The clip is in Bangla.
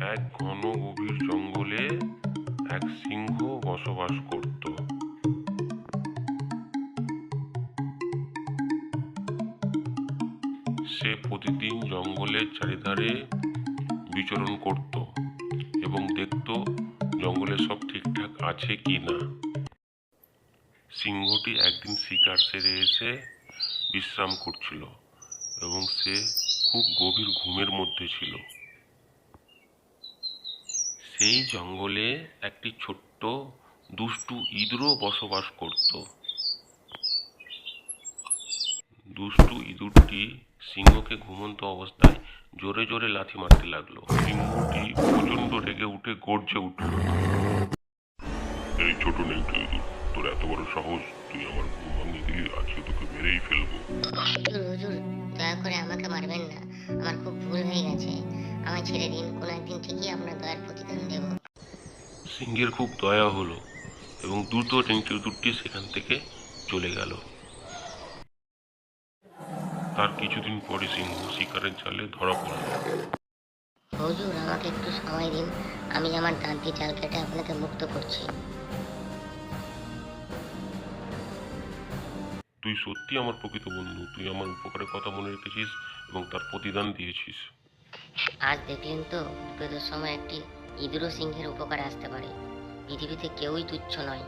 এক ঘন গভীর জঙ্গলে এক সিংহ বসবাস করত। সে প্রতিদিন জঙ্গলের চারিধারে বিচরণ করত এবং দেখত জঙ্গলে সব ঠিকঠাক আছে কি না সিংহটি একদিন শিকার সেরে এসে বিশ্রাম করছিল এবং সে খুব গভীর ঘুমের মধ্যে ছিল। সেই জঙ্গলে একটি ছোট্ট দুষ্টু ইঁদুরও বসবাস করত। দুষ্টু ইঁদুরটি সিংহকে ঘুমন্ত অবস্থায় জোরে জোরে লাথি মারতে লাগল। সিংহটি প্রচণ্ড রেগে উঠে গর্জে উঠল। এই ছোট নেংটো ইঁদুর তোর এত বড় সাহস? তুই আমার ঘুম ভাঙিয়ে দিলি আজকে তোকে মেরেই ফেলব। হুজুর দয়া করে আমাকে মারবেন না। আমার খুব ভুল হয়ে গেছে। ছেড়ে দিন কোনো একদিন ঠিকই আপনার দয়ার প্রতিদান দেব। সিংহের খুব দয়া হলো এবং দ্রুত টেংটি ইঁদুরটি সেখান থেকে চলে গেল। তার কিছুদিন পরে সিংহ শিকারের জালে ধরা পড়ল। হুজুর আমাকে একটু সময় দিন। আমি আমার দান্তি জাল কেটে আপনাকে মুক্ত করছি। তুই সত্যি আমার প্রকৃত বন্ধু তুই আমার উপকারের কথা মনে রেখেছিস এবং তার প্রতিদান দিয়েছিস। আজ দেখলেন তো, বিপদের সময় একটি ইঁদুরও সিংহের উপকারে আসতে পারে। পৃথিবীতে কেউই তুচ্ছ নয়।